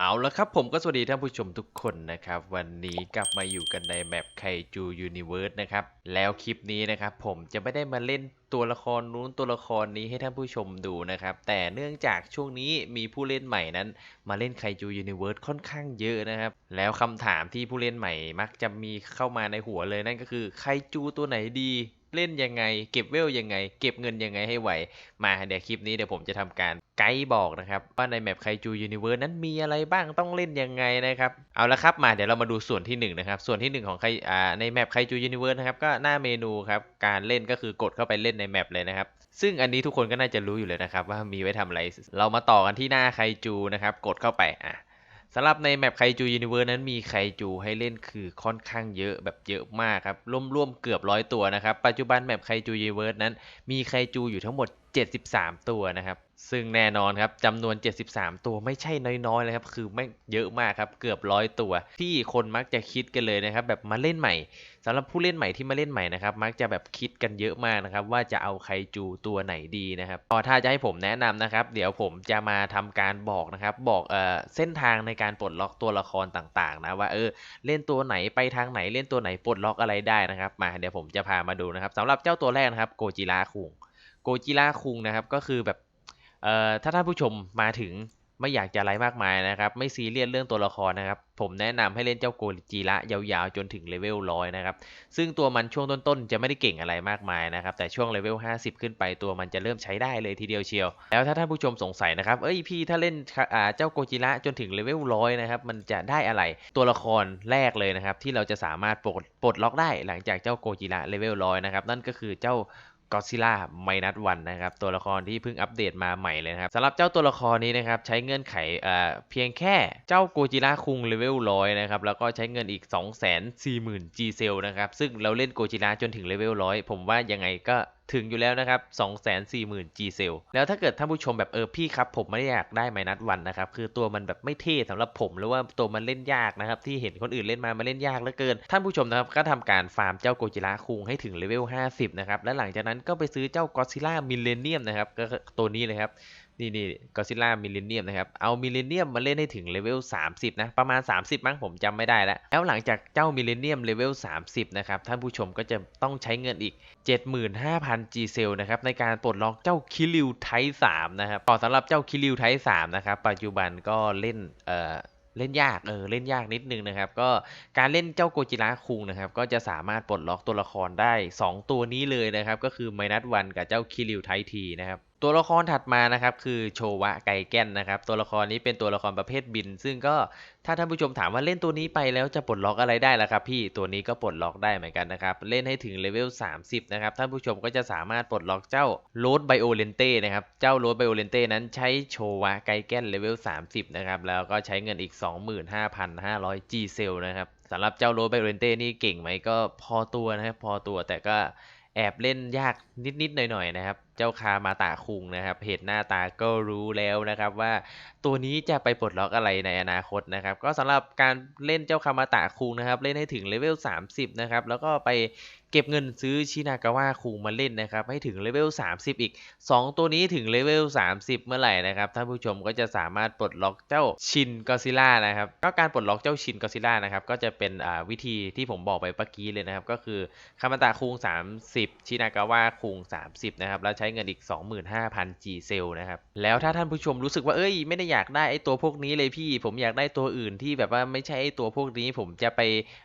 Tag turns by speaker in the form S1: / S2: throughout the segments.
S1: เอาละครับผมก็สวัสดีท่านผู้ชมทุกคนนะครับ วันนี้กลับมาอยู่กันในแมปไคจูยูนิเวิร์สนะครับ แล้วคลิปนี้นะครับผมจะไม่ได้มาเล่นตัวละครนู้นตัวละครนี้ให้ท่านผู้ชมดูนะครับ แต่เนื่องจากช่วงนี้มีผู้เล่นใหม่นั้น มาเล่นไคจูยูนิเวิร์สค่อนข้างเยอะนะครับ แล้วคำถามที่ผู้เล่นใหม่มักจะมีเข้ามาในหัวเลยนั่นก็คือไคจูตัวไหนดี เล่นยังไง เก็บเวลยังไง เก็บเงินยังไงให้ไหว มาเดี๋ยวคลิปนี้เดี๋ยวผมจะทำการไกด์บอกนะครับ ว่าในแมปไคจูยูนิเวิร์สนั้นมีอะไรบ้างต้องเล่นยังไงนะครับ เอาละครับมาเดี๋ยวเรามาดูส่วนที่หนึ่งนะครับ ส่วนที่หนึ่งของไคอ่าในแมปไคจูยูนิเวิร์สนะครับก็หน้าเมนูครับ การเล่นก็คือกดเข้าไปเล่นในแมปเลยนะครับซึ่งอันนี้ทุกคนก็น่าจะรู้อยู่เลยนะครับว่ามีไว้ทำอะไร เรามาต่อกันที่หน้าไคจูนะครับ กดเข้าไปอะ สำหรับในแมปไคจูยูนิเวิร์สนั้นมีไคจูให้เล่นคือค่อนข้างเยอะแบบเยอะมากครับร่วมๆเกือบร้อยตัวนะครับ ปัจจุบันแมปไคจูยูนิเวิร์สนั้นมีไคจูอยู่ทั้งหมด 73 ตัวนะครับ ซึ่งแน่นอนครับจำนวน 73 ตัวไม่ใช่น้อยๆเลยครับ คือไม่เยอะมากครับ เกือบร้อยตัว ที่คนมักจะคิดกันเลยนะครับ แบบมาเล่นใหม่สำหรับผู้เล่นใหม่ที่มาเล่นใหม่นะครับ มักจะแบบคิดกันเยอะมากนะครับ ว่าจะเอาไคจูตัวไหนดีนะครับก็ถ้าจะให้ผมแนะนำนะครับ เดี๋ยวผมจะมาทำการบอกนะครับ บอกเอ่อเส้นทางในการปลดล็อกตัวละครต่างๆ นะว่าเออเล่นตัวไหนไปทางไหนเล่นตัวไหนปลดล็อกอะไรได้นะครับ มาเดี๋ยวผมจะพามาดูนะครับสำหรับเจ้าตัวแรกนะครับโกจิระคุงโกจิระคุงนะครับก็คือแบบ เอ่อถ้าท่านผู้ชมมาถึงไม่อยากจะอะไรมากมายนะครับ ไม่ซีเรียสเรื่องตัวละครนะครับ ผมแนะนำให้เล่นเจ้าโกจิระยาวๆ จนถึงเลเวลร้อยนะครับ ซึ่งตัวมันช่วงต้นๆ จะไม่ได้เก่งอะไรมากมายนะครับ แต่ช่วงเลเวล50 ขึ้นไปตัวมันจะเริ่มใช้ได้เลยทีเดียวเชียว แล้วถ้าท่านผู้ชมสงสัยนะครับ เอ้ยพี่ถ้าเล่นเจ้าโกจิระจนถึงเลเวลร้อยนะครับ มันจะได้อะไร ตัวละครแรกเลยนะครับที่เราจะสามารถปลดปลดล็อกได้หลังจากเจ้าโกจิระเลเวลร้อยนะครับ นั่นก็คือเจ้า ก็ซิล่าไมนัสวันนะครับตัวละครที่เพิ่งอัปเดตมาใหม่เลยนะครับสำหรับเจ้าตัวละครนี้นะครับใช้เงื่อนไขเอ่อเพียงแค่เจ้าโกจิราคุงเลเวลร้อยนะครับแล้วก็ใช้เงินอีก 2 4 0 0 0 0 G เซลนะครับซึ่งเราเล่นโกจิราจนถึงเลเวลร้อยผมว่ายังไงก็ ถึงอยู่แล้วนะครับ 2 4 0 0 0 0 G เซลแล้วถ้าเกิดท่านผู้ชมแบบเออพี่ครับผมไม่อยากได้ไมนัสวันนะครับคือตัวมันแบบไม่เท่สำหรับผมหรือว่าตัวมันเล่นยากนะครับที่เห็นคนอื่นเล่นมามาเล่นยากเหลือเกิน ท่านผู้ชมนะครับก็ทำการฟาร์มเจ้าโกจิระคุงให้ถึงเลเวล50นะครับและหลังจากนั้นก็ไปซื้อเจ้าก็ซิล่ามิเลเนียมนะครับก็ตัวนี้เลยครับ นี่นี่ก็ซิล่ามิลเลนเนียมนะครับ เอามิลเลนเนียมมาเล่นให้ถึงเลเวล 30 นะ ประมาณ 30 มั้งผมจำไม่ได้แล้ว แล้วหลังจากเจ้ามิลเลนเนียมเลเวล 30 นะครับ ท่านผู้ชมก็จะต้องใช้เงินอีก 75,000 G เซลนะครับ ในการปลดล็อกเจ้าคิริวไท3นะครับต่อสำหรับเจ้าคิริวไท3นะครับ ปัจจุบันก็เล่นเอ่อเล่นยากเออเล่นยากนิดนึงนะครับ ก็การเล่นเจ้าโกจิระคุงนะครับ ก็จะสามารถปลดล็อกตัวละครได้ 2 ตัวนี้เลยนะครับ ก็คือไมนัสวันกับเจ้าคิริวไททีนะครับตัวละครถัดมานะครับคือโชวะไกแก้นนะครับ ตัวละครนี้เป็นตัวละครประเภทบิน ซึ่งก็ถ้าท่านผู้ชมถามว่าเล่นตัวนี้ไปแล้วจะปลดล็อกอะไรได้ล่ะครับ พี่ตัวนี้ก็ปลดล็อกได้เหมือนกันนะครับ เล่นให้ถึงเลเวล 30 นะครับ ท่านผู้ชมก็จะสามารถปลดล็อกเจ้าโรดไบโอเลนเต้นะครับ เจ้าโรดไบโอเลนเต้นั้นใช้โชวะไกแก้นเลเวล 30 นะครับ แล้วก็ใช้เงินอีก 25,500 G เซลนะครับสำหรับเจ้าโรดไบโอเลนเต้นี่เก่งไหมก็พอตัวนะครับพอตัวแต่ก็แอบเล่นยากนิดๆหน่อยๆนะครับ เจ้าคามาตะคุงนะครับเห็นหน้าตาก็รู้แล้วนะครับว่าตัวนี้จะไปปลดล็อกอะไรในอนาคตนะครับ ก็สำหรับการเล่นเจ้าคามาตะคุงนะครับ เล่นให้ถึงเลเวล 30 นะครับ แล้วก็ไปเก็บเงินซื้อชินากาวะคุงมาเล่นนะครับ ให้ถึงเลเวล 30 อีก 2 ตัวนี้ถึงเลเวล 30 เมื่อไหร่นะครับท่านผู้ชมก็จะสามารถปลดล็อกเจ้าชินกอซิล่านะครับก็การปลดล็อกเจ้าชินกอซิล่านะครับก็จะเป็นวิธีที่ผมบอกไปเมื่อกี้เลยนะครับ ก็คือคามาตะคุง30 ชินากาวะคุง30 นะครับแล้วใช้้เงินอีก 25,000 G เซลนะครับ แล้วถ้าท่านผู้ชมรู้สึกว่าเอ้ยไม่ได้อยากได้ไอ้ตัวพวกนี้เลยพี่ ผมอยากได้ตัวอื่นที่แบบว่าไม่ใช่ไอ้ตัวพวกนี้ ผมจะไป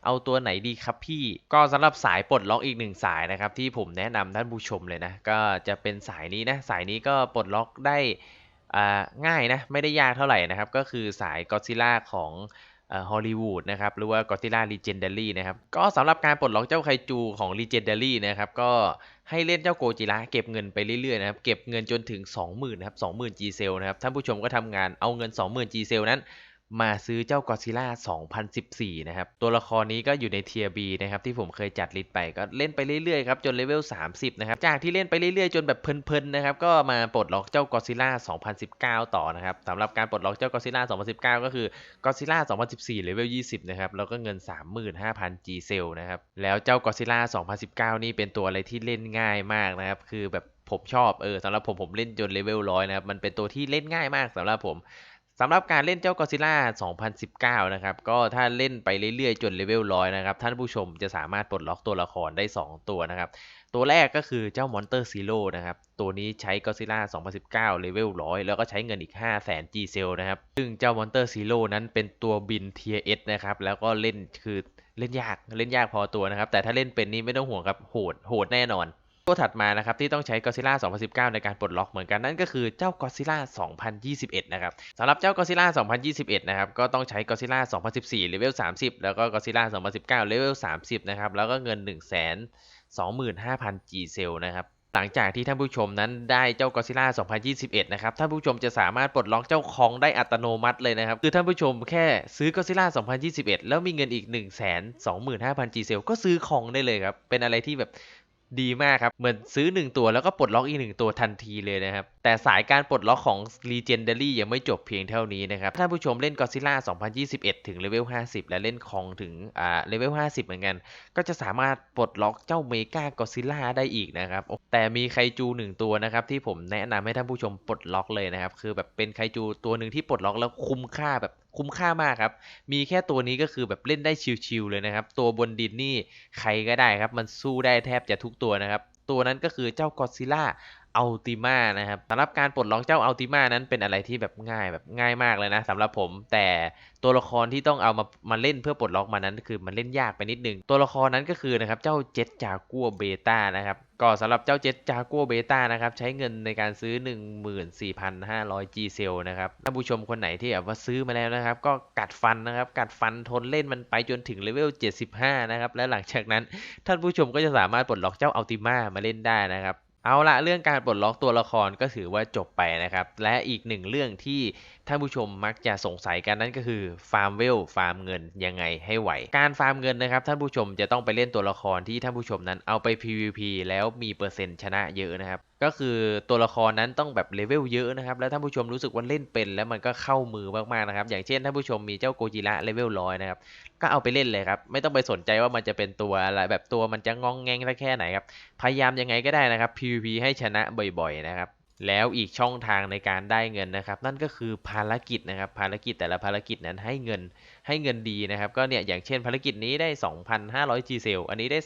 S1: เอาตัวไหนดีครับพี่ ก็สำหรับสายปลดล็อกอีกหนึ่งสายนะครับที่ผมแนะนำท่านผู้ชมเลยนะ ก็จะเป็นสายนี้นะ สายนี้ก็ปลดล็อกได้อ่าง่ายนะ ไม่ได้ยากเท่าไหร่นะครับ ก็คือสายก็ซิล่าของฮอลลีวูดนะครับ หรือว่าก็ซิล่าลีเจนเดารี่นะครับ ก็สำหรับการปลดล็อกเจ้าไคจูของลีเจนเดารี่นะครับ ก็ ให้เล่นเจ้าโกจิระเก็บเงินไปเรื่อยๆนะครับ เก็บเงินจนถึง 20,000นะครับ20,000 G เซลนะครับ ท่านผู้ชมก็ทำงานเอาเงิน 20,000 G เซลนั้น มาซื้อเจ้ากอซิล่า2014 นะครับ ตัวละครนี้ก็อยู่ในเทียบีนะครับที่ผมเคยจัดลิสต์ไปก็เล่นไปเรื่อยๆครับจนเลเวล 30 นะครับ จากที่เล่นไปเรื่อยๆ จนแบบเพลินๆนะครับก็มาปลดล็อกเจ้ากอซิล่า2019 ต่อนะครับสำหรับการปลดล็อกเจ้ากอซิล่า2019 ก็คือกอซิล่า2014เลเวล 20 นะครับแล้วก็เงิน 35,000 G เซลนะครับแล้วเจ้ากอซิล่า2019 นี่เป็นตัวอะไรที่เล่นง่ายมากนะครับคือแบบผมชอบเออสำหรับผมผมเล่นจนเลเวลร้อยนะครับมันเป็นตัวที่เล่นง่ายมากสำหรับผม สำหรับการเล่นเจ้า Godzilla 2019 นะครับ ก็ถ้าเล่นไปเรื่อยๆ จนเลเวลร้อยนะครับ ท่านผู้ชมจะสามารถปลดล็อกตัวละครได้ 2 ตัวนะครับ ตัวแรกก็คือเจ้า Monster Zero นะครับ ตัวนี้ใช้ Godzilla 2019 เลเวลร้อยแล้วก็ใช้เงินอีก 5 0 0 0 0 G Cell นะครับ ซึ่งเจ้า Monster Zero นั้นเป็นตัวบิน Tier S นะครับ แล้วก็เล่นคือเล่นยากเล่นยากพอตัวนะครับ แต่ถ้าเล่นเป็นนี่ไม่ต้องห่วงครับโหดโหดแน่นอน ตัวถัดมานะครับที่ต้องใช้ Godzilla 2019 ในการปลดล็อกเหมือนกันนั่นก็คือเจ้า Godzilla 2021 นะครับสำหรับเจ้า Godzilla 2021 นะครับก็ต้องใช้ Godzilla 2014เลเวล30 แล้วก็ Godzilla 2019เลเวล30 นะครับแล้วก็เงิน 1 2 5 0 0 0 G Cell นะครับหลังจากที่ท่านผู้ชมนั้นได้เจ้า Godzilla 2021 นะครับ ท่านผู้ชมจะสามารถปลดล็อกเจ้าคองได้อัตโนมัติเลยนะครับ คือท่านผู้ชมแค่ซื้อ Godzilla 2021 แล้วมีเงินอีก 1 2 5 0 0 0 G Cell ก็ซื้อคองได้เลยครับ เป็นอะไรที่แบบ ดีมากครับ เหมือนซื้อ 1 ตัวแล้วก็ปลดล็อกอีก 1 ตัวทันทีเลยนะครับแต่สายการปลดล็อกของ Legendary ยังไม่จบเพียงเท่านี้นะครับ ท่านผู้ชมเล่น Godzilla 2021 ถึงเลเวล 50 และเล่นคองถึงอ่าเลเวล 50 เหมือนกัน ก็จะสามารถปลดล็อกเจ้าเมกากอซิล่าได้อีกนะครับ แต่มีไคจูหนึ่งตัวนะครับ ที่ผมแนะนำให้ท่านผู้ชมปลดล็อกเลยนะครับ คือแบบเป็นไคจูตัวหนึ่งที่ปลดล็อกแล้วคุ้มค่าแบบคุ้มค่ามากครับ มีแค่ตัวนี้ก็คือแบบเล่นได้ชิวๆเลยนะครับ ตัวบนดินนี่ใครก็ได้ครับ มันสู้ได้แทบจะทุกตัวนะครับ ตัวนั้นก็คือเจ้ากอซิล่า อัลติมานะครับสำหรับการปลดล็อกเจ้าอัลติมานั้นเป็นอะไรที่แบบง่ายแบบง่ายมากเลยนะสำหรับผม แต่ตัวละครที่ต้องเอามามาเล่นเพื่อปลดล็อกมันนั้น คือมันเล่นยากไปนิดนึง ตัวละครนั้นก็คือนะครับเจ้าเจ็ตจากัวเบต้านะครับก็สำหรับเจ้าเจ็ตจากัวเบต้านะครับใช้เงินในการซื้อ 14,500 G เซลนะครับท่านผู้ชมคนไหนที่แบบว่าซื้อมาแล้วนะครับ ก็กัดฟันนะครับกัดฟันทนเล่นมันไปจนถึงเลเวล 75 นะครับและหลังจากนั้นท่านผู้ชมก็จะสามารถปลดล็อกเจ้าอัลติมามาเล่นได้นะครับ เอาละเรื่องการปลดล็อกตัวละครก็ถือว่าจบไปนะครับ และอีกหนึ่งเรื่องที่ท่านผู้ชมมักจะสงสัยกันนั่นก็คือฟาร์มเวลฟาร์มเงินยังไงให้ไหว การฟาร์มเงินนะครับท่านผู้ชมจะต้องไปเล่นตัวละครที่ท่านผู้ชมนั้นเอาไป PVP แล้วมีเปอร์เซ็นต์ชนะเยอะนะครับ ก็คือตัวละครนั้นต้องแบบเลเวลเยอะนะครับ แล้วท่านผู้ชมรู้สึกว่าเล่นเป็น แล้วมันก็เข้ามือมากๆนะครับ อย่างเช่นท่านผู้ชมมีเจ้าโกจิระเลเวลร้อยนะครับ ก็เอาไปเล่นเลยครับ ไม่ต้องไปสนใจว่ามันจะเป็นตัวอะไรแบบตัวมันจะงองแงงแค่ไหนครับ พยายามยังไงก็ได้นะครับ PVP ให้ชนะบ่อยๆนะครับแล้วอีกช่องทางในการได้เงินนะครับ นั่นก็คือภารกิจนะครับ ภารกิจแต่ละภารกิจนั้นให้เงิน ให้เงินดีนะครับ ก็เนี่ยอย่างเช่นภารกิจนี้ได้ 2,500 G cell อันนี้ได้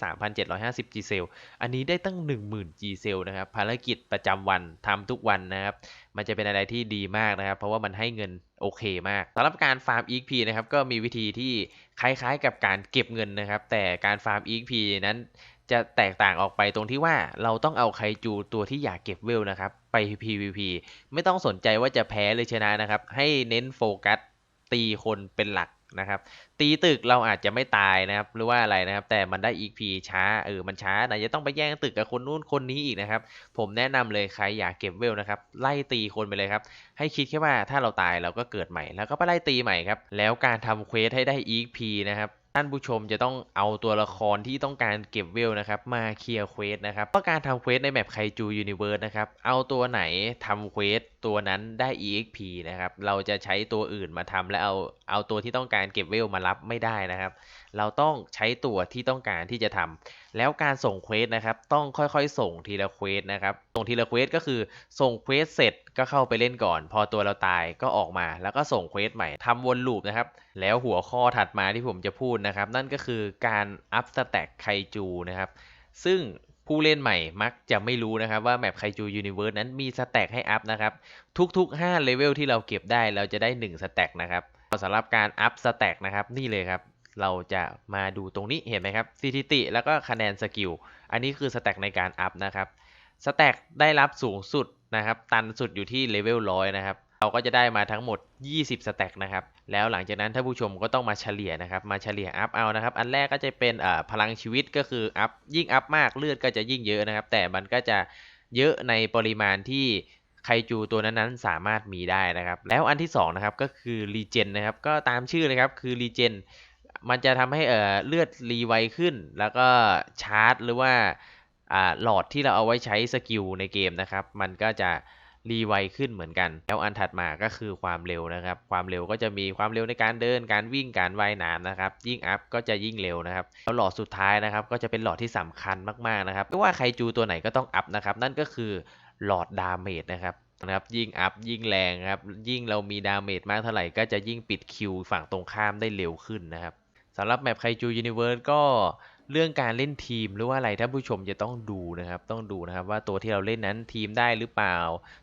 S1: 3,750 G cell อันนี้ได้ตั้ง 10,000 G cell นะครับภารกิจประจำวันทำทุกวันนะครับมันจะเป็นอะไรที่ดีมากนะครับ เพราะว่ามันให้เงินโอเคมากสำหรับการฟาร์ม EXP นะครับก็มีวิธีที่คล้ายๆกับการเก็บเงินนะครับ แต่การฟาร์ม EXP นั้นจะแตกต่างออกไปตรงที่ว่าเราต้องเอาไคจูตัวที่อยากเก็บเวลนะครับ ไป PVP ไม่ต้องสนใจว่าจะแพ้หรือชนะนะครับ ให้เน้นโฟกัสตีคนเป็นหลัก นะครับ ตีตึกเราอาจจะไม่ตายนะครับ หรือว่าอะไรนะครับ แต่มันได้ EP ช้าเออมันช้าไหนจะต้องไปแย่งตึกกับคนนู้นคนนี้อีกนะครับ ผมแนะนำเลยใครอยากเก็บเวลนะครับ ไล่ตีคนไปเลยครับ ให้คิดแค่ว่าถ้าเราตายเราก็เกิดใหม่ แล้วก็ไปไล่ตีใหม่ครับ แล้วการทำเควสให้ได้ EP นะครับ ท่านผู้ชมจะต้องเอาตัวละครที่ต้องการเก็บเวลนะครับ มาเคลียร์เควสนะครับเพราะการทำเควสในแมปไคจูยูนิเวิร์สนะครับ เอาตัวไหนทำเควสตัวนั้นได้ EXP นะครับ เราจะใช้ตัวอื่นมาทำและเอาเอาตัวที่ต้องการเก็บเวลมารับไม่ได้นะครับ เราต้องใช้ตัวที่ต้องการที่จะทำแล้วการส่งเควสนะครับ ต้องค่อยๆ ส่งทีละเควสนะครับ ส่งทีละเควสก็คือส่งเควสเสร็จก็เข้าไปเล่นก่อน พอตัวเราตายก็ออกมา แล้วก็ส่งเควสใหม่ทำวนลูปนะครับ แล้วหัวข้อถัดมาที่ผมจะพูดนะครับ นั่นก็คือการอัพสแต็กไคจูนะครับ ซึ่งผู้เล่นใหม่มักจะไม่รู้นะครับว่าแมปไคจูยูนิเวิร์สนั้นมีสแต็กให้อัพนะครับ ทุกๆ5เลเวลที่เราเก็บได้เราจะได้1สแต็กนะครับสำหรับการอัพสแต็กนะครับนี่เลยครับ เราจะมาดูตรงนี้เห็นไหมครับสถิติแล้วก็คะแนนสกิล อันนี้คือสแต็กในการอัพนะครับสแต็กได้รับสูงสุดนะครับ ตันสุดอยู่ที่เลเวลร้อยนะครับเราก็จะได้มาทั้งหมด 20 สแต็กนะครับ แล้วหลังจากนั้นท่าผู้ชมก็ต้องมาเฉลี่ยนะครับ มาเฉลี่ยอัพเอานะครับ อันแรกก็จะเป็นพลังชีวิตก็คืออัพยิ่งอัพมากเลือดก็จะยิ่งเยอะนะครับ แต่มันก็จะเยอะในปริมาณที่ไคจูตัวนั้นๆ สามารถมีได้นะครับ แล้วอันที่สองนะครับก็คือรีเจนนะครับ ก็ตามชื่อเลยครับคือรีเจน มันจะทำให้เอ่อเลือดรีไวขึ้น แล้วก็ชาร์จหรือว่าอ่าหลอดที่เราเอาไว้ใช้สกิลในเกมนะครับ มันก็จะรีไวขึ้นเหมือนกัน แล้วอันถัดมาก็คือความเร็วนะครับ ความเร็วก็จะมีความเร็วในการเดิน การวิ่ง การว่ายน้ำนะครับ ยิ่งอัพก็จะยิ่งเร็วนะครับ แล้วหลอดสุดท้ายนะครับ ก็จะเป็นหลอดที่สำคัญมากๆนะครับ ไม่ว่าใครจูตัวไหนก็ต้องอัพนะครับ นั่นก็คือหลอดดาเมจนะครับนะครับ ยิ่งอัพยิ่งแรงครับ ยิ่งเรามีดาเมจมากเท่าไหร่ก็จะยิ่งปิดคิวฝั่งตรงข้ามได้เร็วขึ้นนะครับ สำหรับแมปไคจูยูนิเวิร์สก็เรื่องการเล่นทีมหรือว่าอะไรท่านผู้ชมจะต้องดูนะครับ ต้องดูนะครับว่าตัวที่เราเล่นนั้นทีมได้หรือเปล่า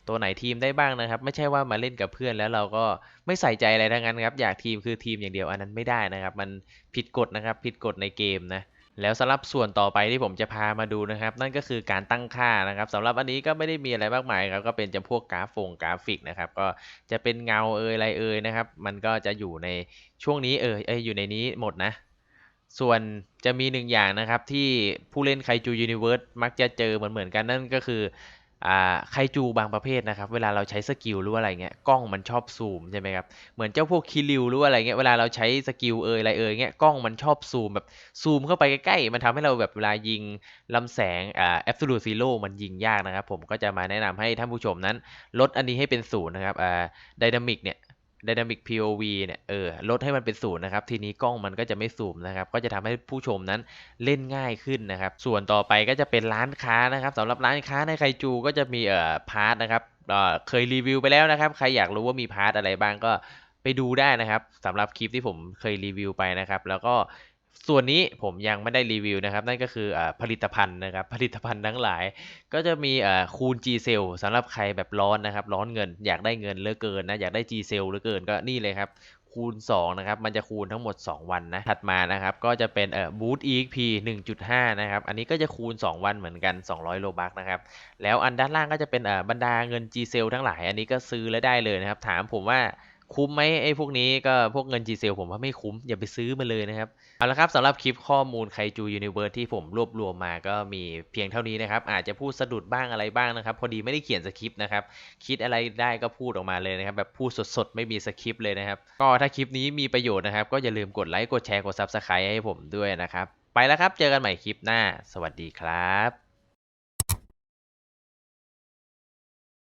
S1: ตัวไหนทีมได้บ้างนะครับ ไม่ใช่ว่ามาเล่นกับเพื่อนแล้วเราก็ไม่ใส่ใจอะไรทั้งนั้นครับ อยากทีมคือทีมอย่างเดียวอันนั้นไม่ได้นะครับ มันผิดกฎนะครับ ผิดกฎในเกมนะ แล้วสำหรับส่วนต่อไปที่ผมจะพามาดูนะครับ นั่นก็คือการตั้งค่านะครับสำหรับอันนี้ก็ไม่ได้มีอะไรมากมายครับก็เป็นจำพวกกราฟงกราฟิกนะครับ ก็จะเป็นเงาเอยอะไรเอยนะครับ มันก็จะอยู่ในช่วงนี้เออเอยอยู่ในนี้หมดนะ ส่วนจะมีหนึ่งอย่างนะครับที่ผู้เล่นไคจูยูนิเวิร์สมักจะเจอเหมือนเหมือนกันนั่นก็คือ ไคจูบางประเภทนะครับ เวลาเราใช้สกิลหรืออะไรเงี้ยกล้องมันชอบซูมใช่ไหมครับ เหมือนเจ้าพวกคิริวหรืออะไรเงี้ยเวลาเราใช้สกิลเอยอะไรเอยเงี้ยกล้องมันชอบซูมแบบซูมเข้าไปใกล้ๆ มันทำให้เราแบบเวลายิงลำแสงอ่า absolute zero มันยิงยากนะครับ ผมก็จะมาแนะนำให้ท่านผู้ชมนั้น ลดอันนี้ให้เป็นศูนย์นะครับอ่ายดัมมิกเนี่ย Dynamic POV เนี่ยเออลดให้มันเป็นศูนย์นะครับทีนี้กล้องมันก็จะไม่ซูมนะครับก็จะทำให้ผู้ชมนั้นเล่นง่ายขึ้นนะครับส่วนต่อไปก็จะเป็นร้านค้านะครับสำหรับร้านค้าในไคจูก็จะมีเอ่อพาร์ทนะครับเออเคยรีวิวไปแล้วนะครับ ใครอยากรู้ว่ามีพาร์ทอะไรบ้างก็ไปดูได้นะครับสำหรับคลิปที่ผมเคยรีวิวไปนะครับ แล้วก็ ส่วนนี้ผมยังไม่ได้รีวิวนะครับ นั่นก็คืออผลิตภัณฑ์นะครับ ผลิตภัณฑ์ทั้งหลาย ก็จะมีคูณ G Cell สำหรับใครแบบร้อนนะครับ ร้อนเงิน อยากได้เงินเหลือเกินนะ อยากได้ G Cell เหลือเกินก็นี่เลยครับ คูณ 2 นะครับ มันจะคูณทั้งหมด 2 วันนะ ถัดมานะครับ ก็จะเป็นเอ่อบูท EXP 1.5 นะครับ อันนี้ก็จะคูณ 2 วันเหมือนกัน 200 โลบักนะครับ แล้วอันด้านล่างก็จะเป็นเอ่อบรรดาเงิน G Cell ทั้งหลาย อันนี้ก็ซื้อแล้วได้เลยนะครับ ถามผมว่า คุ้มไหมไอ้พวกนี้ก็พวกเงิน G Cell ผมว่าไม่คุ้ม อย่าไปซื้อมาเลยนะครับ เอาละครับสำหรับคลิปข้อมูลไคจูยูนิเวิร์สที่ผมรวบรวมมาก็มีเพียงเท่านี้นะครับ อาจจะพูดสะดุดบ้างอะไรบ้างนะครับ พอดีไม่ได้เขียนสคริปต์นะครับ คิดอะไรได้ก็พูดออกมาเลยนะครับ แบบพูดสดๆ ไม่มีสคริปต์เลยนะครับ ก็ถ้าคลิปนี้มีประโยชน์นะครับ ก็อย่าลืมกดไลค์กดแชร์กด Subscribe ให้ผมด้วยนะครับไปแล้วครับเจอกันใหม่คลิปหน้า สวัสดีครับ